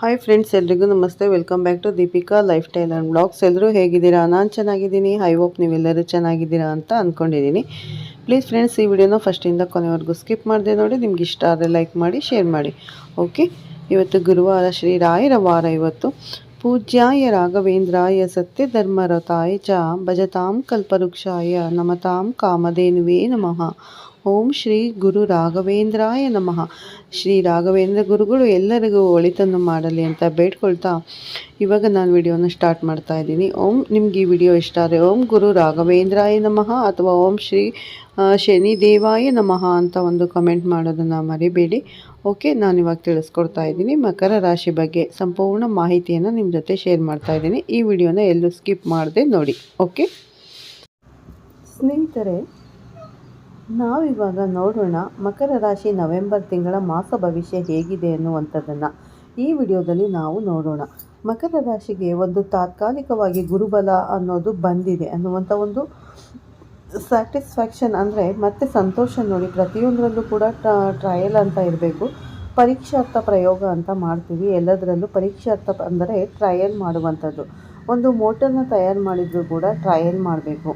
Hi friends ಎಲ್ರಿಗೂ ನಮಸ್ತೆ. Welcome back to Deepika lifestyle and blogs ಎಲ್ಲರೂ ಹೇಗಿದ್ದೀರಾ? ನಾನು ಚೆನ್ನಾಗಿದ್ದೀನಿ. ಐ ಹೋಪ್ ನೀವೆಲ್ಲರೂ ಚೆನ್ನಾಗಿದ್ದೀರಾ ಅಂತ ಅಂದ್ಕೊಂಡಿದ್ದೀನಿ ಪ್ಲೀಸ್ ಫ್ರೆಂಡ್ಸ್ ಈ ವಿಡಿಯೋನ ಫಸ್ಟಿಂದ ಕೊನೆವರೆಗೂ ಸ್ಕಿಪ್ ಮಾಡಿದೆ ನೋಡಿ. ನಿಮ್ಗೆ ಇಷ್ಟ ಆದರೆ ಲೈಕ್ ಮಾಡಿ ಶೇರ್ ಮಾಡಿ. ಓಕೆ ಇವತ್ತು ಗುರುವಾರ ಶ್ರೀ ರಾಯರ ವಾರ ಇವತ್ತು. ಪೂಜ್ಯಾಯ ರಾಘವೇಂದ್ರಾಯ ಸತ್ಯಧರ್ಮರತಾಯ ಚ ಭಜತಾಂ ಕಲ್ಪವೃಕ್ಷಾಯ ನಮತಾಂ ಕಾಮಧೇನುವೇ ನಮಃ. ಓಂ ಶ್ರೀ ಗುರು ರಾಘವೇಂದ್ರಾಯ ನಮಃ. ಶ್ರೀ ರಾಘವೇಂದ್ರ ಗುರುಗಳು ಎಲ್ಲರಿಗೂ ಒಳಿತನ್ನು ಮಾಡಲಿ ಅಂತ ಬೇಡ್ಕೊಳ್ತಾ ಇವಾಗ ನಾನು ವಿಡಿಯೋನ ಸ್ಟಾರ್ಟ್ ಮಾಡ್ತಾ ಇದ್ದೀನಿ. ಓಂ, ನಿಮ್ಗೆ ಈ ವಿಡಿಯೋ ಇಷ್ಟ ಆದರೆ ಓಂ ಗುರು ರಾಘವೇಂದ್ರಾಯ ನಮಃ ಅಥವಾ ಓಂ ಶ್ರೀ ಶನಿ ದೇವಾಯ ನಮಃ ಅಂತ ಒಂದು ಕಮೆಂಟ್ ಮಾಡೋದನ್ನು ಮರಿಬೇಡಿ. ಓಕೆ, ನಾನು ಇವಾಗ ತಿಳಿಸ್ಕೊಡ್ತಾ ಇದ್ದೀನಿ. ಮಕರ ರಾಶಿ ಬಗ್ಗೆ ಸಂಪೂರ್ಣ ಮಾಹಿತಿಯನ್ನು ನಿಮ್ಮ ಜೊತೆ ಶೇರ್ ಮಾಡ್ತಾ ಇದ್ದೀನಿ. ಈ ವಿಡಿಯೋನ ಎಲ್ಲೂ ಸ್ಕಿಪ್ ಮಾಡದೆ ನೋಡಿ. ಓಕೆ? ಸ್ನೇಹಿತರೆ ನಾವಿವಾಗ ನೋಡೋಣ ಮಕರ ರಾಶಿ ನವೆಂಬರ್ ತಿಂಗಳ ಮಾಸ ಭವಿಷ್ಯ ಹೇಗಿದೆ ಅನ್ನುವಂಥದ್ದನ್ನು ಈ ವಿಡಿಯೋದಲ್ಲಿ ನಾವು ನೋಡೋಣ. ಮಕರ ರಾಶಿಗೆ ಒಂದು ತಾತ್ಕಾಲಿಕವಾಗಿ ಗುರುಬಲ ಅನ್ನೋದು ಬಂದಿದೆ ಅನ್ನುವಂಥ ಒಂದು ಸ್ಯಾಟಿಸ್ಫ್ಯಾಕ್ಷನ್ ಅಂದರೆ ಮತ್ತೆ ಸಂತೋಷ ನೋಡಿ ಪ್ರತಿಯೊಂದರಲ್ಲೂ ಕೂಡ ಟ್ರಯಲ್ ಅಂತ ಇರಬೇಕು. ಪರೀಕ್ಷಾರ್ಥ ಪ್ರಯೋಗ ಅಂತ ಮಾಡ್ತೀವಿ. ಎಲ್ಲದರಲ್ಲೂ ಪರೀಕ್ಷಾರ್ಥ ಅಂದರೆ ಟ್ರಯಲ್ ಮಾಡುವಂಥದ್ದು. ಒಂದು ಮೋಟರ್ನ ತಯಾರು ಮಾಡಿದರೂ ಕೂಡ ಟ್ರಯಲ್ ಮಾಡಬೇಕು.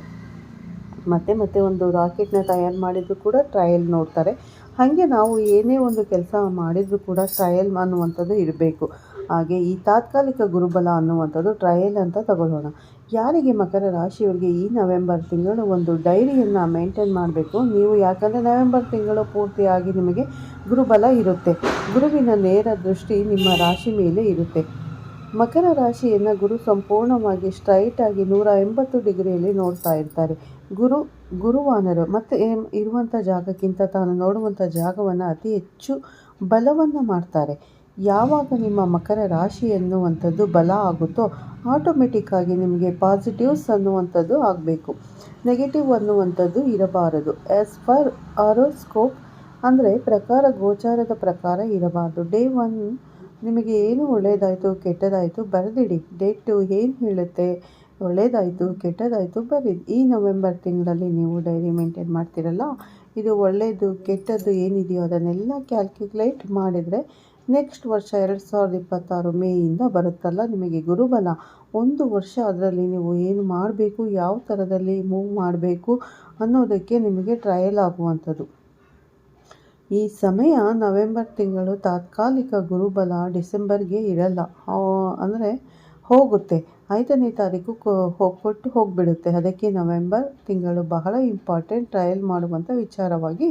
ಮತ್ತೆ ಮತ್ತೆ ಒಂದು ರಾಕೆಟ್ನ ತಯಾರು ಮಾಡಿದ್ರು ಕೂಡ ಟ್ರಯಲ್ ನೋಡ್ತಾರೆ. ಹಾಗೆ ನಾವು ಏನೇ ಒಂದು ಕೆಲಸ ಮಾಡಿದರೂ ಕೂಡ ಟ್ರಯಲ್ ಅನ್ನುವಂಥದ್ದು ಇರಬೇಕು. ಹಾಗೆ ಈ ತಾತ್ಕಾಲಿಕ ಗುರುಬಲ ಅನ್ನುವಂಥದ್ದು ಟ್ರಯಲ್ ಅಂತ ತಗೊಳ್ಳೋಣ. ಯಾರಿಗೆ ಮಕರ ರಾಶಿಯವರಿಗೆ ಈ ನವೆಂಬರ್ ತಿಂಗಳು ಒಂದು ಡೈರಿಯನ್ನು ಮೇಂಟೈನ್ ಮಾಡಬೇಕು? ನೀವು ಯಾಕಂದರೆ ನವೆಂಬರ್ ತಿಂಗಳು ಪೂರ್ತಿಯಾಗಿ ನಿಮಗೆ ಗುರುಬಲ ಇರುತ್ತೆ. ಗುರುವಿನ ನೇರ ದೃಷ್ಟಿ ನಿಮ್ಮ ರಾಶಿ ಮೇಲೆ ಇರುತ್ತೆ. ಮಕರ ರಾಶಿಯನ್ನು ಗುರು ಸಂಪೂರ್ಣವಾಗಿ ಸ್ಟ್ರೈಟಾಗಿ ನೂರ ಎಂಬತ್ತು ಡಿಗ್ರಿಯಲ್ಲಿ ನೋಡ್ತಾ ಇರ್ತಾರೆ. ಗುರು, ಗುರುವಾನರು ಮತ್ತು ಇರುವಂಥ ಜಾಗಕ್ಕಿಂತ ತಾನು ನೋಡುವಂಥ ಜಾಗವನ್ನು ಅತಿ ಹೆಚ್ಚು ಬಲವನ್ನು ಮಾಡ್ತಾರೆ. ಯಾವಾಗ ನಿಮ್ಮ ಮಕರ ರಾಶಿ ಎನ್ನುವಂಥದ್ದು ಬಲ ಆಗುತ್ತೋ ಆಟೋಮೆಟಿಕ್ಕಾಗಿ ನಿಮಗೆ ಪಾಸಿಟಿವ್ಸ್ ಅನ್ನುವಂಥದ್ದು ಆಗಬೇಕು. ನೆಗೆಟಿವ್ ಅನ್ನುವಂಥದ್ದು ಇರಬಾರದು. ಆ್ಯಸ್ ಪರ್ ಆರೋಸ್ಕೋಪ್ ಅಂದರೆ ಪ್ರಕಾರ ಗೋಚಾರದ ಪ್ರಕಾರ ಇರಬಾರದು. ಡೇ ಒನ್ ನಿಮಗೆ ಏನು ಒಳ್ಳೆಯದಾಯಿತು ಕೆಟ್ಟದಾಯಿತು ಬರೆದಿಡಿ. ಡೇ ಟು ಏನು ಹೇಳುತ್ತೆ? ಒಳ್ಳೆಯದಾಯಿತು ಕೆಟ್ಟದಾಯಿತು, ಬರೀ ಈ ನವೆಂಬರ್ ತಿಂಗಳಲ್ಲಿ ನೀವು ಡೈರಿ ಮೇಂಟೈನ್ ಮಾಡ್ತಿರಲ್ಲ, ಇದು ಒಳ್ಳೆಯದು ಕೆಟ್ಟದ್ದು ಏನಿದೆಯೋ ಅದನ್ನೆಲ್ಲ ಕ್ಯಾಲ್ಕ್ಯುಲೇಟ್ ಮಾಡಿದರೆ ನೆಕ್ಸ್ಟ್ ವರ್ಷ ಎರಡು ಸಾವಿರದ ಇಪ್ಪತ್ತಾರು ಮೇಯಿಂದ ಬರುತ್ತಲ್ಲ ನಿಮಗೆ ಗುರುಬಲ. ಒಂದು ವರ್ಷ ಅದರಲ್ಲಿ ನೀವು ಏನು ಮಾಡಬೇಕು, ಯಾವ ಥರದಲ್ಲಿ ಮೂವ್ ಮಾಡಬೇಕು ಅನ್ನೋದಕ್ಕೆ ನಿಮಗೆ ಟ್ರಯಲ್ ಆಗುವಂಥದ್ದು. ಈ ಸಮಯ ನವೆಂಬರ್ ತಿಂಗಳು ತಾತ್ಕಾಲಿಕ ಗುರುಬಲ ಡಿಸೆಂಬರ್ಗೆ ಇರಲ್ಲ ಅಂದರೆ ಹೋಗುತ್ತೆ. ಐದನೇ ತಾರೀಕು ಕೊಟ್ಟು ಹೋಗಿಬಿಡುತ್ತೆ. ಅದಕ್ಕೆ ನವೆಂಬರ್ ತಿಂಗಳು ಬಹಳ ಇಂಪಾರ್ಟೆಂಟ್ ಟ್ರಯಲ್ ಮಾಡುವಂಥ ವಿಚಾರವಾಗಿ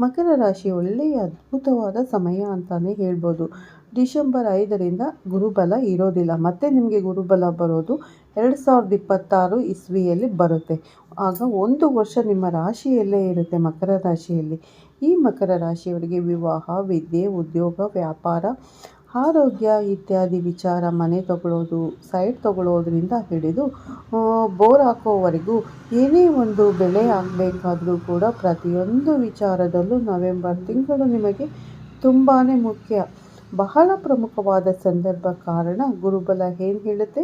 ಮಕರ ರಾಶಿ ಒಳ್ಳೆಯ ಅದ್ಭುತವಾದ ಸಮಯ ಅಂತಲೇ ಹೇಳ್ಬೋದು. ಡಿಸೆಂಬರ್ ಐದರಿಂದ ಗುರುಬಲ ಇರೋದಿಲ್ಲ. ಮತ್ತೆ ನಿಮಗೆ ಗುರುಬಲ ಬರೋದು ಎರಡು ಸಾವಿರದ ಇಪ್ಪತ್ತಾರು ಇಸ್ವಿಯಲ್ಲಿ ಬರುತ್ತೆ. ಆಗ ಒಂದು ವರ್ಷ ನಿಮ್ಮ ರಾಶಿಯಲ್ಲೇ ಇರುತ್ತೆ ಮಕರ ರಾಶಿಯಲ್ಲಿ. ಈ ಮಕರ ರಾಶಿಯವರಿಗೆ ವಿವಾಹ, ವಿದ್ಯೆ, ಉದ್ಯೋಗ, ವ್ಯಾಪಾರ ಆರೋಗ್ಯ ಇತ್ಯಾದಿ ವಿಚಾರ ಮನೆ ತಗೊಳ್ಳೋದು ಸೈಟ್ ತಗೊಳ್ಳೋದ್ರಿಂದ ಹಿಡಿದು ಬೋರ್ ಹಾಕೋವರೆಗೂ ಏನೇ ಒಂದು ಬೆಳೆ ಆಗಬೇಕಾದರೂ ಕೂಡ ಪ್ರತಿಯೊಂದು ವಿಚಾರದಲ್ಲೂ ನವೆಂಬರ್ ತಿಂಗಳು ನಿಮಗೆ ತುಂಬಾ ಮುಖ್ಯ. ಬಹಳ ಪ್ರಮುಖವಾದ ಸಂದರ್ಭ ಕಾರಣ ಗುರುಬಲ ಏನು ಹೇಳುತ್ತೆ?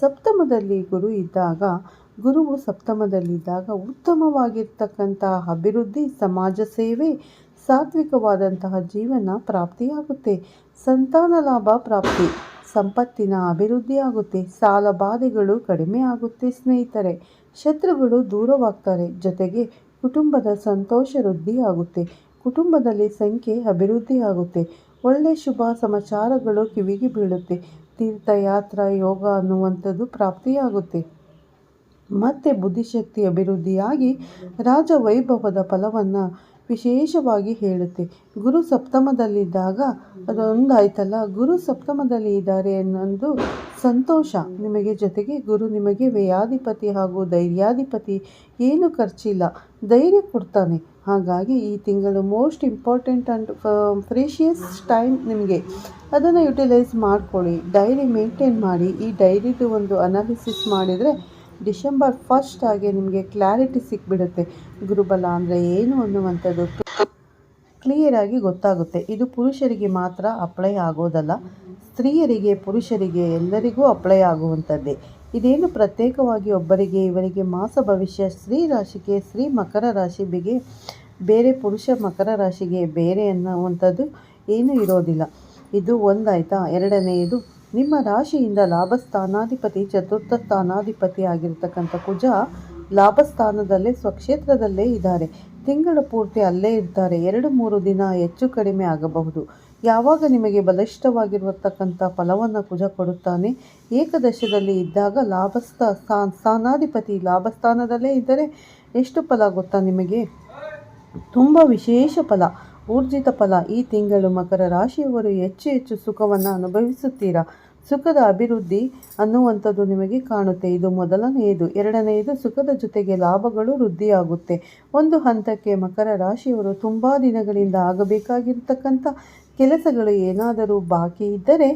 ಸಪ್ತಮದಲ್ಲಿ ಗುರು ಇದ್ದಾಗ, ಗುರುವು ಸಪ್ತಮದಲ್ಲಿದ್ದಾಗ ಉತ್ತಮವಾಗಿರ್ತಕ್ಕಂಥ ಅಭಿವೃದ್ಧಿ, ಸಮಾಜ ಸೇವೆ ಸಾತ್ವಿಕವಾದಂತಹ ಜೀವನ ಪ್ರಾಪ್ತಿಯಾಗುತ್ತೆ. ಸಂತಾನ ಲಾಭ ಪ್ರಾಪ್ತಿ, ಸಂಪತ್ತಿನ ಅಭಿವೃದ್ಧಿಯಾಗುತ್ತೆ ಸಾಲ ಬಾಧೆಗಳು ಕಡಿಮೆ ಆಗುತ್ತೆ ಸ್ನೇಹಿತರೆ. ಶತ್ರುಗಳು ದೂರವಾಗ್ತಾರೆ. ಜೊತೆಗೆ ಕುಟುಂಬದ ಸಂತೋಷ ವೃದ್ಧಿಯಾಗುತ್ತೆ ಕುಟುಂಬದಲ್ಲಿ ಸಂಖ್ಯೆ ಅಭಿವೃದ್ಧಿಯಾಗುತ್ತೆ ಒಳ್ಳೆ ಶುಭ ಸಮಾಚಾರಗಳು ಕಿವಿಗೆ ಬೀಳುತ್ತೆ. ತೀರ್ಥಯಾತ್ರ, ಯೋಗ ಅನ್ನುವಂಥದ್ದು ಪ್ರಾಪ್ತಿಯಾಗುತ್ತೆ. ಮತ್ತೆ ಬುದ್ಧಿಶಕ್ತಿ ಅಭಿವೃದ್ಧಿಯಾಗಿ ರಾಜ ವೈಭವದ ಫಲವನ್ನು ವಿಶೇಷವಾಗಿ ಹೇಳುತ್ತೆ. ಗುರು ಸಪ್ತಮದಲ್ಲಿದ್ದಾಗ ಅದೊಂದಾಯ್ತಲ್ಲ? ಗುರು ಸಪ್ತಮದಲ್ಲಿ ಇದ್ದಾರೆ ಅನ್ನೋದು ಸಂತೋಷ ನಿಮಗೆ ಜೊತೆಗೆ. ಗುರು ನಿಮಗೆ ವ್ಯಯಾಧಿಪತಿ ಹಾಗೂ ಧೈರ್ಯಾಧಿಪತಿ ಏನು ಖರ್ಚಿಲ್ಲ. ಧೈರ್ಯ ಕೊಡ್ತಾನೆ. ಹಾಗಾಗಿ ಈ ತಿಂಗಳು most important and precious time ನಿಮಗೆ. ಅದನ್ನು ಯುಟಿಲೈಸ್ ಮಾಡ್ಕೊಳ್ಳಿ. ಡೈರಿ ಮೇಂಟೈನ್ ಮಾಡಿ. ಈ ಡೈರಿದು ಒಂದು ಅನಾಲಿಸಿಸ್ ಮಾಡಿದರೆ ಡಿಸೆಂಬರ್ ಫಸ್ಟ್ ಆಗಿ ನಿಮಗೆ ಕ್ಲಾರಿಟಿ ಸಿಕ್ಬಿಡುತ್ತೆ. ಗುರುಬಲ ಅಂದರೆ ಏನು ಅನ್ನುವಂಥದ್ದು ಕ್ಲಿಯರಾಗಿ ಗೊತ್ತಾಗುತ್ತೆ. ಇದು ಪುರುಷರಿಗೆ ಮಾತ್ರ ಅಪ್ಲೈ ಆಗೋದಲ್ಲ, ಸ್ತ್ರೀಯರಿಗೆ, ಪುರುಷರಿಗೆ ಎಲ್ಲರಿಗೂ ಅಪ್ಲೈ ಆಗುವಂಥದ್ದೇ. ಇದೇನು ಪ್ರತ್ಯೇಕವಾಗಿ ಒಬ್ಬರಿಗೆ, ಇವರಿಗೆ ಮಾಸ ಭವಿಷ್ಯ, ಸ್ತ್ರೀ ರಾಶಿಗೆ, ಸ್ತ್ರೀ ಮಕರ ರಾಶಿ ಬಿಗೆ ಬೇರೆ ಪುರುಷ ಮಕರ ರಾಶಿಗೆ ಬೇರೆ ಅನ್ನುವಂಥದ್ದು ಏನೂ ಇರೋದಿಲ್ಲ. ಇದು ಒಂದಾಯ್ತಾ? ಎರಡನೆಯದು ನಿಮ್ಮ ರಾಶಿಯಿಂದ ಲಾಭಸ್ಥಾನಾಧಿಪತಿ, ಚತುರ್ಥ ಸ್ಥಾನಾಧಿಪತಿ ಆಗಿರತಕ್ಕಂಥ ಕುಜ ಲಾಭಸ್ಥಾನದಲ್ಲೇ, ಸ್ವಕ್ಷೇತ್ರದಲ್ಲೇ ಇದ್ದಾರೆ. ತಿಂಗಳ ಪೂರ್ತಿ ಅಲ್ಲೇ ಇರ್ತಾರೆ. ಎರಡು, ಮೂರು ದಿನ ಹೆಚ್ಚು ಕಡಿಮೆ ಆಗಬಹುದು. ಯಾವಾಗ ನಿಮಗೆ ಬಲಿಷ್ಠವಾಗಿರತಕ್ಕಂಥ ಫಲವನ್ನು ಕುಜ ಕೊಡುತ್ತಾನೆ? ಏಕದಶದಲ್ಲಿ ಇದ್ದಾಗ ಲಾಭಸ್ಥ ಸ್ಥಾ ಸ್ಥಾನಾಧಿಪತಿ ಲಾಭಸ್ಥಾನದಲ್ಲೇ ಇದ್ದರೆ ಎಷ್ಟು ಫಲ ಗೊತ್ತಾ ನಿಮಗೆ? ತುಂಬ ವಿಶೇಷ ಫಲ. ಊರ್ಜಿತ ಫಲ ಈ ತಿಂಗಳು ಮಕರ ರಾಶಿಯವರು ಹೆಚ್ಚು ಹೆಚ್ಚು ಸುಖವನ್ನು ಅನುಭವಿಸುತ್ತೀರಾ? ಸುಖದ ಅಭಿವೃದ್ಧಿ ಅನ್ನುವಂಥದ್ದು ನಿಮಗೆ ಕಾಣುತ್ತೆ. ಇದು ಮೊದಲನೆಯದು. ಎರಡನೆಯದು, ಸುಖದ ಜೊತೆಗೆ ಲಾಭಗಳು ವೃದ್ಧಿಯಾಗುತ್ತೆ. ಒಂದು ಹಂತಕ್ಕೆ ಮಕರ ರಾಶಿಯವರು ತುಂಬ ದಿನಗಳಿಂದ ಆಗಬೇಕಾಗಿರ್ತಕ್ಕಂಥ ಕೆಲಸಗಳು ಏನಾದರೂ ಬಾಕಿ ಇದ್ದರೆ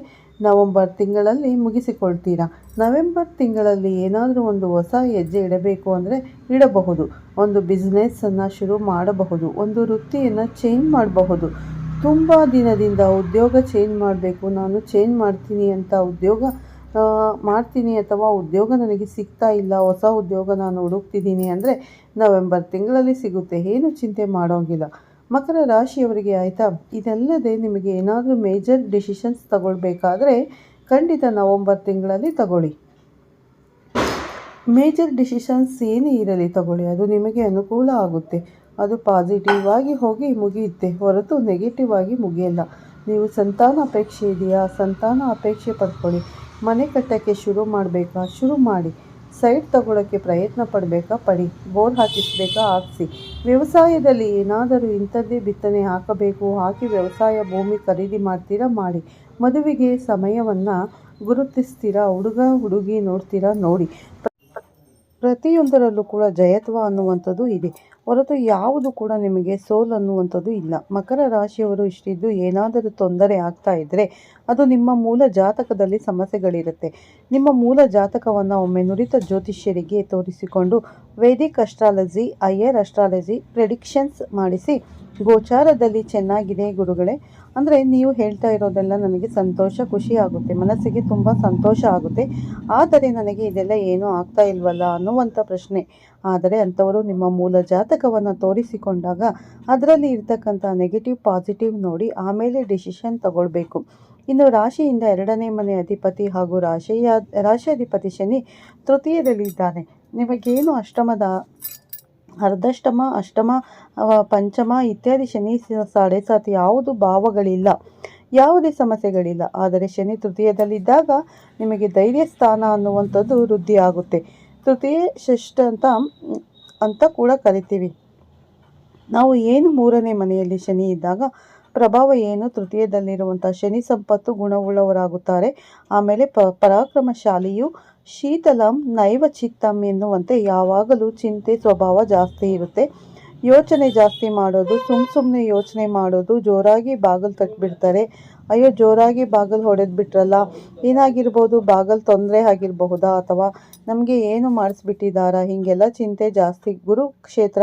ನವಂಬರ್ ತಿಂಗಳಲ್ಲಿ ಮುಗಿಸಿಕೊಳ್ತೀರಾ? ನವೆಂಬರ್ ತಿಂಗಳಲ್ಲಿ ಏನಾದರೂ ಒಂದು ಹೊಸ ಹೆಜ್ಜೆ ಇಡಬೇಕು ಅಂದರೆ ಇಡಬಹುದು. ಒಂದು ಬಿಸ್ನೆಸ್ಸನ್ನು ಶುರು ಮಾಡಬಹುದು. ಒಂದು ವೃತ್ತಿಯನ್ನು ಚೇಂಜ್ ಮಾಡಬಹುದು. ತುಂಬ ದಿನದಿಂದ ಉದ್ಯೋಗ ಚೇಂಜ್ ಮಾಡಬೇಕು. ನಾನು ಚೇಂಜ್ ಮಾಡ್ತೀನಿ ಅಂತ ಉದ್ಯೋಗ ಮಾಡ್ತೀನಿ ಅಥವಾ ಉದ್ಯೋಗ ನನಗೆ ಸಿಗ್ತಾ ಇಲ್ಲ, ಹೊಸ ಉದ್ಯೋಗ ನಾನು ಹುಡುಕ್ತಿದ್ದೀನಿ ಅಂದರೆ ನವೆಂಬರ್ ತಿಂಗಳಲ್ಲಿ ಸಿಗುತ್ತೆ. ಏನು ಚಿಂತೆ ಮಾಡೋಂಗಿಲ್ಲ. ಮಕರ ರಾಶಿಯವರಿಗೆ ಆಯಿತಾ? ಇದಲ್ಲದೆ ನಿಮಗೆ ಏನಾದರೂ ಮೇಜರ್ ಡಿಸಿಷನ್ಸ್ ತಗೊಳ್ಬೇಕಾದ್ರೆ ಖಂಡಿತ ನವಂಬರ್ ತಿಂಗಳಲ್ಲಿ ತಗೊಳ್ಳಿ. ಮೇಜರ್ ಡಿಸಿಷನ್ಸ್ ಏನೇ ಇರಲಿ ತಗೊಳ್ಳಿ. ಅದು ನಿಮಗೆ ಅನುಕೂಲ ಆಗುತ್ತೆ. ಅದು ಪಾಸಿಟಿವ್ ಆಗಿ ಹೋಗಿ ಮುಗಿಯುತ್ತೆ. ಹೊರತು ನೆಗೆಟಿವ್ ಆಗಿ ಮುಗಿಯಲ್ಲ. ನೀವು ಸಂತಾನ ಅಪೇಕ್ಷೆ ಇದೆಯಾ? ಸಂತಾನ ಅಪೇಕ್ಷೆ ಪಡ್ಕೊಳ್ಳಿ. ಮನೆ ಕಟ್ಟೋಕ್ಕೆ ಶುರು ಮಾಡಬೇಕಾ? ಶುರು ಮಾಡಿ. ಸೈಟ್ ತಗೊಳ್ಳೋಕ್ಕೆ ಪ್ರಯತ್ನ ಪಡಬೇಕಾ? ಪಡಿ. ಬೋರ್ ಹಾಕಿಸ್ಬೇಕಾ? ಹಾಕಿಸಿ. ವ್ಯವಸಾಯದಲ್ಲಿ ಏನಾದರೂ ಇಂಥದ್ದೇ ಬಿತ್ತನೆ ಹಾಕಬೇಕು. ಹಾಕಿ ವ್ಯವಸಾಯ ಭೂಮಿ ಖರೀದಿ ಮಾಡ್ತೀರಾ? ಮಾಡಿ. ಮದುವೆಗೆ ಸಮಯವನ್ನು ಗುರುತಿಸ್ತೀರಾ? ಹುಡುಗ, ಹುಡುಗಿ ನೋಡ್ತೀರಾ? ನೋಡಿ. ಪ್ರತಿಯೊಂದರಲ್ಲೂ ಕೂಡ ಜಯತ್ವ ಅನ್ನುವಂಥದ್ದು ಇದೆ. ಹೊರತು ಯಾವುದು ಕೂಡ ನಿಮಗೆ ಸೋಲ್ ಅನ್ನುವಂಥದ್ದು ಇಲ್ಲ. ಮಕರ ರಾಶಿಯವರು ಇಷ್ಟಿದ್ದು ಏನಾದರೂ ತೊಂದರೆ ಆಗ್ತಾ ಇದ್ದರೆ ಅದು ನಿಮ್ಮ ಮೂಲ ಜಾತಕದಲ್ಲಿ ಸಮಸ್ಯೆಗಳಿರುತ್ತೆ. ನಿಮ್ಮ ಮೂಲ ಜಾತಕವನ್ನು ಒಮ್ಮೆ ನುರಿತ ಜ್ಯೋತಿಷ್ಯರಿಗೆ ತೋರಿಸಿಕೊಂಡು Vedic astrology, Iyer astrology, predictions ಮಾಡಿಸಿ. ಗೋಚಾರದಲ್ಲಿ ಚೆನ್ನಾಗಿದೆ ಗುರುಗಳೇ. ಅಂದರೆ ನೀವು ಹೇಳ್ತಾ ಇರೋದೆಲ್ಲ ನನಗೆ ಸಂತೋಷ, ಖುಷಿ ಆಗುತ್ತೆ. ಮನಸ್ಸಿಗೆ ತುಂಬ ಸಂತೋಷ ಆಗುತ್ತೆ. ಆದರೆ ನನಗೆ ಇದೆಲ್ಲ ಏನೂ ಆಗ್ತಾ ಇಲ್ವಲ್ಲ ಅನ್ನುವಂಥ ಪ್ರಶ್ನೆ. ಆದರೆ ಅಂಥವರು ನಿಮ್ಮ ಮೂಲ ಜಾತಕವನ್ನು ತೋರಿಸಿಕೊಂಡಾಗ ಅದರಲ್ಲಿ ಇರ್ತಕ್ಕಂಥ ನೆಗೆಟಿವ್ ಪಾಸಿಟಿವ್ ನೋಡಿ ಆಮೇಲೆ ಡಿಸಿಷನ್ ತಗೊಳ್ಬೇಕು. ಇನ್ನು ರಾಶಿಯಿಂದ ಎರಡನೇ ಮನೆ ಅಧಿಪತಿ ಹಾಗೂ ರಾಶಿಯ ರಾಶಿ ಅಧಿಪತಿ ಶನಿ ತೃತೀಯದಲ್ಲಿದ್ದಾನೆ ನಿಮಗೇನು ಅಷ್ಟಮದ ಅರ್ಧಷ್ಟಮ, ಅಷ್ಟಮ ಪಂಚಮ ಇತ್ಯಾದಿ ಶನಿ ಸಾಡೆಸಾತಿ ಸಾಡೆ ಸಾತ್ ಯಾವುದು ಭಾವಗಳಿಲ್ಲ. ಯಾವುದೇ ಸಮಸ್ಯೆಗಳಿಲ್ಲ. ಆದರೆ ಶನಿ ತೃತೀಯದಲ್ಲಿದ್ದಾಗ ನಿಮಗೆ ಧೈರ್ಯ ಸ್ಥಾನ ಅನ್ನುವಂಥದ್ದು ವೃದ್ಧಿ ಆಗುತ್ತೆ ತೃತೀಯ ಷಷ್ಠ ಅಂತ ಅಂತ ಕೂಡ ಕರಿತೀವಿ. ನಾವು ಏನು ಮೂರನೇ ಮನೆಯಲ್ಲಿ ಶನಿ ಇದ್ದಾಗ ಪ್ರಭಾವ ಏನು? ತೃತೀಯದಲ್ಲಿರುವಂಥ ಶನಿ ಸಂಪತ್ತು ಗುಣವುಳ್ಳವರಾಗುತ್ತಾರೆ. ಆಮೇಲೆ ಪ, ಪರಾಕ್ರಮಶಾಲಿಯು ಶೀತಲಂ ನೈವ ಚಿತ್ತಂ ಎನ್ನುವಂತೆ ಯಾವಾಗಲೂ ಚಿಂತೆ ಸ್ವಭಾವ ಜಾಸ್ತಿ ಇರುತ್ತೆ. ಯೋಚನೆ ಜಾಸ್ತಿ ಮಾಡೋದು ಸುಮ್ಮ ಸುಮ್ಮನೆ ಯೋಚನೆ ಮಾಡೋದು, ಜೋರಾಗಿ ಬಾಗಿಲು ತಟ್ಬಿಡ್ತಾರೆ. ಅಯ್ಯೋ, ಜೋರಾಗಿ ಬಾಗಿಲು ಹೊಡೆದು ಬಿಟ್ರಲ್ಲ? ಏನಾಗಿರ್ಬೋದು? ಬಾಗಲ್ ತೊಂದರೆ ಆಗಿರಬಹುದಾ? ಅಥವಾ ನಮಗೆ ಏನು ಮಾಡಿಸ್ಬಿಟ್ಟಿದ್ದಾರಾ ಹೀಗೆಲ್ಲ ಚಿಂತೆ ಜಾಸ್ತಿ. ಗುರು ಕ್ಷೇತ್ರ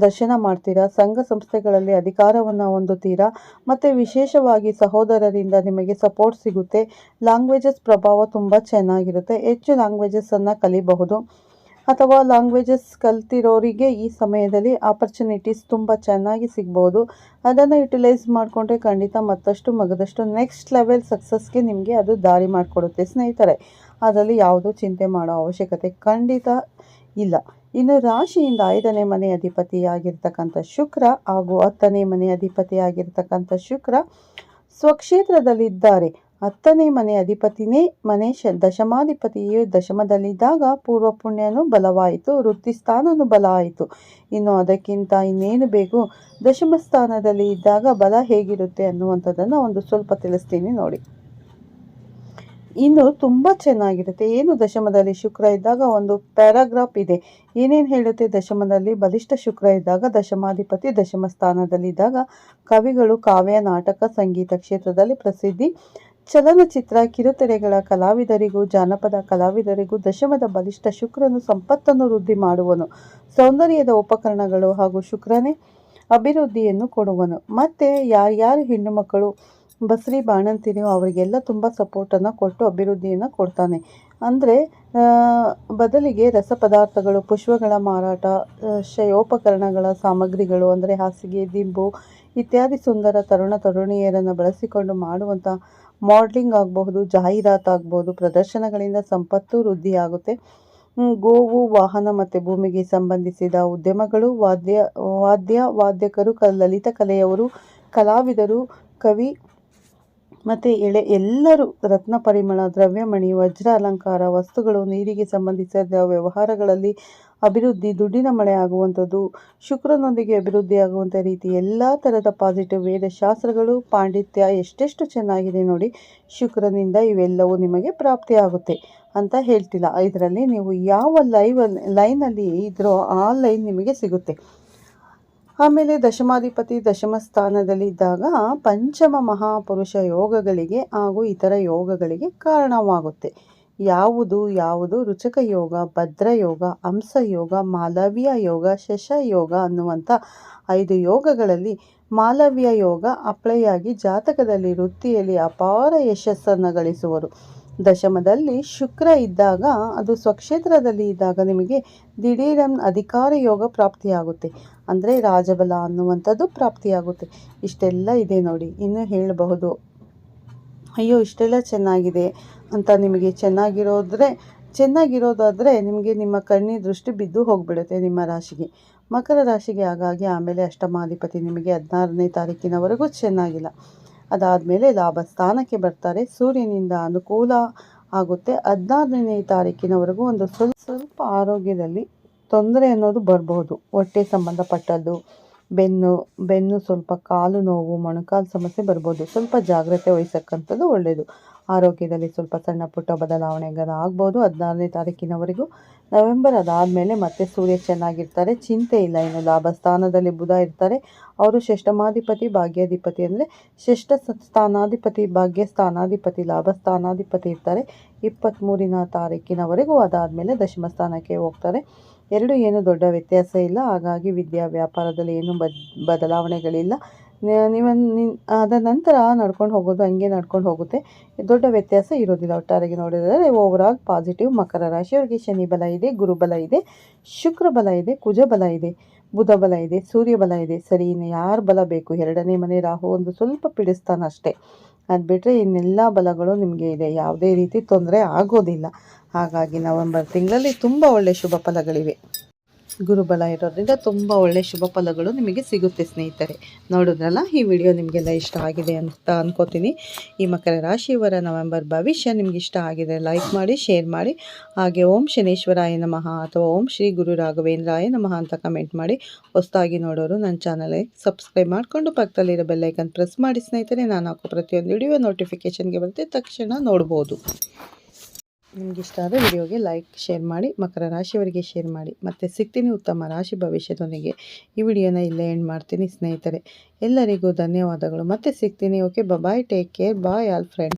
ದರ್ಶನ ಮಾಡ್ತೀರಾ? ಸಂಘ ಸಂಸ್ಥೆಗಳಲ್ಲಿ ಅಧಿಕಾರವನ್ನು ಹೊಂದುತ್ತೀರಾ? ಮತ್ತು ವಿಶೇಷವಾಗಿ ಸಹೋದರರಿಂದ ನಿಮಗೆ ಸಪೋರ್ಟ್ ಸಿಗುತ್ತೆ? ಲ್ಯಾಂಗ್ವೇಜಸ್ ಪ್ರಭಾವ ತುಂಬ ಚೆನ್ನಾಗಿರುತ್ತೆ. ಹೆಚ್ಚು ಲ್ಯಾಂಗ್ವೇಜಸ್ಸನ್ನು ಕಲಿಬಹುದು. ಅಥವಾ ಲ್ಯಾಂಗ್ವೇಜಸ್ ಕಲ್ತಿರೋರಿಗೆ ಈ ಸಮಯದಲ್ಲಿ ಆಪರ್ಚುನಿಟೀಸ್ ತುಂಬ ಚೆನ್ನಾಗಿ ಸಿಗ್ಬೋದು. ಅದನ್ನು ಯುಟಿಲೈಸ್ ಮಾಡಿಕೊಂಡ್ರೆ ಖಂಡಿತ ಮತ್ತಷ್ಟು ಮಗದಷ್ಟು ನೆಕ್ಸ್ಟ್ ಲೆವೆಲ್ ಸಕ್ಸಸ್ಗೆ ನಿಮಗೆ ಅದು ದಾರಿ ಮಾಡಿಕೊಡುತ್ತೆ. ಸ್ನೇಹಿತರೆ, ಅದರಲ್ಲಿ ಯಾವುದೂ ಚಿಂತೆ ಮಾಡೋ ಅವಶ್ಯಕತೆ ಖಂಡಿತ ಇಲ್ಲ. ಇನ್ನು ರಾಶಿಯಿಂದ ಐದನೇ ಮನೆ ಅಧಿಪತಿಯಾಗಿರ್ತಕ್ಕಂಥ ಶುಕ್ರ ಹಾಗೂ ಹತ್ತನೇ ಮನೆ ಅಧಿಪತಿಯಾಗಿರ್ತಕ್ಕಂಥ ಶುಕ್ರ ಸ್ವಕ್ಷೇತ್ರದಲ್ಲಿದ್ದಾರೆ. ಹತ್ತನೇ ಮನೆ ಅಧಿಪತಿನೇ ಮನೆ ಶ, ದಶಮಾಧಿಪತಿಯು ದಶಮದಲ್ಲಿದ್ದಾಗ ಪೂರ್ವ ಪುಣ್ಯನೂ ಬಲವಾಯಿತು ವೃತ್ತಿ ಸ್ಥಾನನೂ ಬಲ ಆಯಿತು ಇನ್ನು ಅದಕ್ಕಿಂತ ಇನ್ನೇನು ಬೇಕು? ದಶಮ ಸ್ಥಾನದಲ್ಲಿ ಇದ್ದಾಗ ಬಲ ಹೇಗಿರುತ್ತೆ ಅನ್ನುವಂಥದ್ದನ್ನು ಒಂದು ಸ್ವಲ್ಪ ತಿಳಿಸ್ತೀನಿ ನೋಡಿ. ಇನ್ನು ತುಂಬ ಚೆನ್ನಾಗಿರುತ್ತೆ. ಏನು ದಶಮದಲ್ಲಿ ಶುಕ್ರ ಇದ್ದಾಗ ಒಂದು ಪ್ಯಾರಾಗ್ರಾಫ್ ಇದೆ. ಏನೇನು ಹೇಳುತ್ತೆ? ದಶಮದಲ್ಲಿ ಬಲಿಷ್ಠ ಶುಕ್ರ ಇದ್ದಾಗ ದಶಮಾಧಿಪತಿ, ದಶಮ ಸ್ಥಾನದಲ್ಲಿದ್ದಾಗ ಕವಿಗಳು ಕಾವ್ಯ, ನಾಟಕ, ಸಂಗೀತ ಕ್ಷೇತ್ರದಲ್ಲಿ ಪ್ರಸಿದ್ಧಿ. ಚಲನಚಿತ್ರ ಕಿರುತೆರೆಗಳ ಕಲಾವಿದರಿಗೂ, ಜಾನಪದ ಕಲಾವಿದರಿಗೂ, ದಶಮದ ಬಲಿಷ್ಠ ಶುಕ್ರನು ಸಂಪತ್ತನ್ನು ವೃದ್ಧಿ ಮಾಡುವನು. ಸೌಂದರ್ಯದ ಉಪಕರಣಗಳು ಹಾಗೂ ಶುಕ್ರನೇ ಅಭಿವೃದ್ಧಿಯನ್ನು ಕೊಡುವನು. ಮತ್ತೆ ಯಾರ್ಯಾರು ಹೆಣ್ಣು ಮಕ್ಕಳು, ಬಸರಿ, ಬಾಣಂತಿನೋ ಅವರಿಗೆಲ್ಲ ತುಂಬ ಸಪೋರ್ಟನ್ನು ಕೊಟ್ಟು ಅಭಿವೃದ್ಧಿಯನ್ನು ಕೊಡ್ತಾನೆ. ಅಂದರೆ ಬದಲಿಗೆ ರಸ ಪದಾರ್ಥಗಳು, ಪುಷ್ಪಗಳ ಮಾರಾಟ ಶಯೋಪಕರಣಗಳ ಸಾಮಗ್ರಿಗಳು, ಅಂದರೆ ಹಾಸಿಗೆ, ದಿಂಬು ಇತ್ಯಾದಿ ಸುಂದರ ತರುಣ ತರುಣಿಯರನ್ನು ಬಳಸಿಕೊಂಡು ಮಾಡುವಂಥ ಮಾಡಲಿಂಗ್ ಆಗಬಹುದು, ಜಾಹೀರಾತು ಆಗ್ಬೋದು ಪ್ರದರ್ಶನಗಳಿಂದ ಸಂಪತ್ತು ವೃದ್ಧಿಯಾಗುತ್ತೆ. ಗೋವು, ವಾಹನ ಮತ್ತು ಭೂಮಿಗೆ ಸಂಬಂಧಿಸಿದ ಉದ್ಯಮಗಳು, ವಾದ್ಯ ವಾದ್ಯ ವಾದ್ಯಕರು, ಕ, ಲಲಿತ ಕಲೆಯವರು, ಕಲಾವಿದರು, ಕವಿ ಮತ್ತು ಎಳೆ, ಎಲ್ಲರೂ ರತ್ನ ಪರಿಮಳ, ದ್ರವ್ಯಮಣಿ, ವಜ್ರ ಅಲಂಕಾರ, ವಸ್ತುಗಳು, ನೀರಿಗೆ ಸಂಬಂಧಿಸಿದ ವ್ಯವಹಾರಗಳಲ್ಲಿ ಅಭಿವೃದ್ಧಿ, ದುಡ್ಡಿನ ಮಳೆ ಆಗುವಂಥದ್ದು, ಶುಕ್ರನೊಂದಿಗೆ ಅಭಿವೃದ್ಧಿ ಆಗುವಂಥ ರೀತಿ, ಎಲ್ಲ ಥರದ ಪಾಸಿಟಿವ್ ವೇದ ಶಾಸ್ತ್ರಗಳು, ಪಾಂಡಿತ್ಯ ಎಷ್ಟೆಷ್ಟು ಚೆನ್ನಾಗಿದೆ ನೋಡಿ, ಶುಕ್ರನಿಂದ ಇವೆಲ್ಲವೂ ನಿಮಗೆ ಪ್ರಾಪ್ತಿಯಾಗುತ್ತೆ ಅಂತ ಹೇಳ್ತಿಲ್ಲ. ಇದರಲ್ಲಿ ನೀವು ಯಾವ ಲೈವ್ ಲೈನಲ್ಲಿ ಇದ್ರೋ ಆ ಲೈನ್ ನಿಮಗೆ ಸಿಗುತ್ತೆ. ಆಮೇಲೆ ದಶಮಾಧಿಪತಿ ದಶಮ ಸ್ಥಾನದಲ್ಲಿದ್ದಾಗ ಪಂಚಮ ಮಹಾಪುರುಷ ಯೋಗಗಳಿಗೆ ಹಾಗೂ ಇತರ ಯೋಗಗಳಿಗೆ ಕಾರಣವಾಗುತ್ತೆ. ಯಾವುದು ಯಾವುದು? ರುಚಕ ಯೋಗ ಭದ್ರ ಯೋಗ ಹಂಸ ಯೋಗ ಮಾಲವ್ಯ ಯೋಗ ಶಶ ಯೋಗ ಅನ್ನುವಂಥ ಐದು ಯೋಗಗಳಲ್ಲಿ ಮಾಲವ್ಯ ಯೋಗ ಅಪ್ಲೈ ಆಗಿ ಜಾತಕದಲ್ಲಿ ವೃತ್ತಿಯಲ್ಲಿ ಅಪಾರ ಯಶಸ್ಸನ್ನು ಗಳಿಸುವರು. ದಶಮದಲ್ಲಿ ಶುಕ್ರ ಇದ್ದಾಗ, ಅದು ಸ್ವಕ್ಷೇತ್ರದಲ್ಲಿ ಇದ್ದಾಗ ನಿಮಗೆ ದಿಢೀರನ್ ಅಧಿಕಾರ ಯೋಗ ಪ್ರಾಪ್ತಿಯಾಗುತ್ತೆ. ಅಂದರೆ ರಾಜಬಲ ಅನ್ನುವಂಥದ್ದು ಪ್ರಾಪ್ತಿಯಾಗುತ್ತೆ. ಇಷ್ಟೆಲ್ಲ ಇದೆ ನೋಡಿ. ಇನ್ನು ಹೇಳಬಹುದು. ಅಯ್ಯೋ, ಇಷ್ಟೆಲ್ಲ ಚೆನ್ನಾಗಿದೆ ಅಂತ ನಿಮಗೆ ಚೆನ್ನಾಗಿರೋದ್ರೆ, ಚೆನ್ನಾಗಿರೋದಾದರೆ ನಿಮಗೆ ನಿಮ್ಮ ಕಣ್ಣಿ ದೃಷ್ಟಿ ಬಿದ್ದು ಹೋಗಿಬಿಡುತ್ತೆ ನಿಮ್ಮ ರಾಶಿಗೆ. ಮಕರ ರಾಶಿಗೆ ಹಾಗಾಗಿ ಆಮೇಲೆ ಅಷ್ಟಮಾಧಿಪತಿ ನಿಮಗೆ ಹದಿನಾರನೇ ತಾರೀಕಿನವರೆಗೂ ಚೆನ್ನಾಗಿಲ್ಲ. ಅದಾದಮೇಲೆ ಲಾಭ ಸ್ಥಾನಕ್ಕೆ ಬರ್ತಾರೆ. ಸೂರ್ಯನಿಂದ ಅನುಕೂಲ ಆಗುತ್ತೆ. ಹದಿನಾರನೇ ತಾರೀಕಿನವರೆಗೂ ಒಂದು ಸ್ವಲ್ಪ ಸ್ವಲ್ಪ ಆರೋಗ್ಯದಲ್ಲಿ ತೊಂದರೆ ಅನ್ನೋದು ಬರ್ಬೋದು. ಹೊಟ್ಟೆ ಸಂಬಂಧಪಟ್ಟದ್ದು ಬೆನ್ನು ಬೆನ್ನು ಸ್ವಲ್ಪ ಕಾಲು ನೋವು, ಮೊಣಕಾಲು ಸಮಸ್ಯೆ ಬರ್ಬೋದು. ಸ್ವಲ್ಪ ಜಾಗ್ರತೆ ವಹಿಸಕ್ಕಂಥದ್ದು ಒಳ್ಳೆಯದು ಆರೋಗ್ಯದಲ್ಲಿ ಸ್ವಲ್ಪ ಸಣ್ಣ ಪುಟ್ಟ ಬದಲಾವಣೆಗಳು ಆಗ್ಬೋದು. ಹದಿನಾರನೇ ತಾರೀಕಿನವರೆಗೂ ನವೆಂಬರ್ ಅದಾದಮೇಲೆ ಮತ್ತೆ ಸೂರ್ಯ ಚೆನ್ನಾಗಿರ್ತಾರೆ. ಚಿಂತೆ ಇಲ್ಲ, ಇನ್ನು ಲಾಭ ಸ್ಥಾನದಲ್ಲಿ ಬುಧ ಇರ್ತಾರೆ. ಅವರು ಶ್ರೇಷ್ಠಮಾಧಿಪತಿ, ಭಾಗ್ಯಾಧಿಪತಿ ಅಂದರೆ ಶ್ರೇಷ್ಠ ಸ್ಥಾನಾಧಿಪತಿ, ಭಾಗ್ಯ ಸ್ಥಾನಾಧಿಪತಿ, ಲಾಭ ಸ್ಥಾನಾಧಿಪತಿ ಇರ್ತಾರೆ. ಇಪ್ಪತ್ತ್ಮೂರಿನ ತಾರೀಕಿನವರೆಗೂ ಅದಾದಮೇಲೆ ದಶಮ ಸ್ಥಾನಕ್ಕೆ ಹೋಗ್ತಾರೆ. ಎರಡು ಏನು ದೊಡ್ಡ ವ್ಯತ್ಯಾಸ ಇಲ್ಲ. ಹಾಗಾಗಿ ವಿದ್ಯಾ ವ್ಯಾಪಾರದಲ್ಲಿ ಏನು ಬದ್, ಬದಲಾವಣೆಗಳಿಲ್ಲ. ನೀವು ಅದ ನಂತರ ನಡ್ಕೊಂಡು ಹೋಗೋದು ಹಂಗೆ ನಡ್ಕೊಂಡು ಹೋಗುತ್ತೆ. ದೊಡ್ಡ ವ್ಯತ್ಯಾಸ ಇರೋದಿಲ್ಲ ಒಟ್ಟಾರೆಗೆ ನೋಡಿದರೆ. ಓವರಾಲ್ ಪಾಸಿಟಿವ್ ಮಕರ ರಾಶಿಯವರಿಗೆ ಶನಿ ಬಲ ಇದೆ ಗುರುಬಲ ಇದೆ, ಶುಕ್ರ ಬಲ ಇದೆ, ಕುಜ ಬಲ ಇದೆ, ಬುಧ ಬಲ ಇದೆ, ಸೂರ್ಯ ಬಲ ಇದೆ. ಸರಿ, ಇನ್ನು ಯಾರು ಬಲ ಬೇಕು? ಎರಡನೇ ಮನೆ ರಾಹು ಒಂದು ಸ್ವಲ್ಪ ಪಿಡಿಸ್ತಾನ ಅಷ್ಟೇ ಅದು ಬಿಟ್ಟರೆ ಇನ್ನೆಲ್ಲ ಬಲಗಳು ನಿಮಗೆ ಇದೆ. ಯಾವುದೇ ರೀತಿ ತೊಂದರೆ ಆಗೋದಿಲ್ಲ. ಹಾಗಾಗಿ ನವೆಂಬರ್ ತಿಂಗಳಲ್ಲಿ ತುಂಬ ಒಳ್ಳೆಯ ಶುಭ ಫಲಗಳಿವೆ. ಗುರುಬಲ ಇರೋದ್ರಿಂದ ತುಂಬ ಒಳ್ಳೆಯ ಶುಭ ಫಲಗಳು ನಿಮಗೆ ಸಿಗುತ್ತೆ ಸ್ನೇಹಿತರೆ. ನೋಡಿದ್ರಲ್ಲ, ಈ ವಿಡಿಯೋ ನಿಮಗೆಲ್ಲ ಇಷ್ಟ ಆಗಿದೆ ಅಂತ ಅಂದ್ಕೋತೀನಿ ಈ ಮಕರ ರಾಶಿಯವರ ನವೆಂಬರ್ ಭವಿಷ್ಯ ನಿಮ್ಗೆ ಇಷ್ಟ ಆಗಿದೆ ಲೈಕ್ ಮಾಡಿ, ಶೇರ್ ಮಾಡಿ. ಹಾಗೆ ಓಂ ಶನೇಶ್ವರಾಯ ನಮಃ ಅಥವಾ ಓಂ ಶ್ರೀ ಗುರು ರಾಘವೇಂದ್ರಾಯ ನಮಃ ಅಂತ ಕಮೆಂಟ್ ಮಾಡಿ. ಹೊಸದಾಗಿ ನೋಡೋರು ನನ್ನ ಚಾನಲ್ಗೆ ಸಬ್ಸ್ಕ್ರೈಬ್ ಮಾಡಿಕೊಂಡು ಪಕ್ಕದಲ್ಲಿರೋ ಬೆಲ್ಲೈಕನ್ ಪ್ರೆಸ್ ಮಾಡಿ. ಸ್ನೇಹಿತರೆ, ನಾನು ಹಾಕೋ ಪ್ರತಿಯೊಂದು ವಿಡಿಯೋ ನೋಟಿಫಿಕೇಷನ್ಗೆ ಬರುತ್ತೆ, ತಕ್ಷಣ ನೋಡ್ಬೋದು. ನಿಮ್ಗೆ ಇಷ್ಟ ಆದ ವಿಡಿಯೋಗೆ ಲೈಕ್, ಶೇರ್ ಮಾಡಿ, ಮಕರ ರಾಶಿಯವರಿಗೆ ಶೇರ್ ಮಾಡಿ. ಮತ್ತು ಸಿಗ್ತೀನಿ ಉತ್ತಮ ರಾಶಿ ಭವಿಷ್ಯದೊಂದಿಗೆ. ಈ ವಿಡಿಯೋನ ಇಲ್ಲೇ ಎಂಡ್ ಮಾಡ್ತೀನಿ ಸ್ನೇಹಿತರೆ. ಎಲ್ಲರಿಗೂ ಧನ್ಯವಾದಗಳು. ಮತ್ತೆ ಸಿಗ್ತೀನಿ. Okay bye take care bye all friend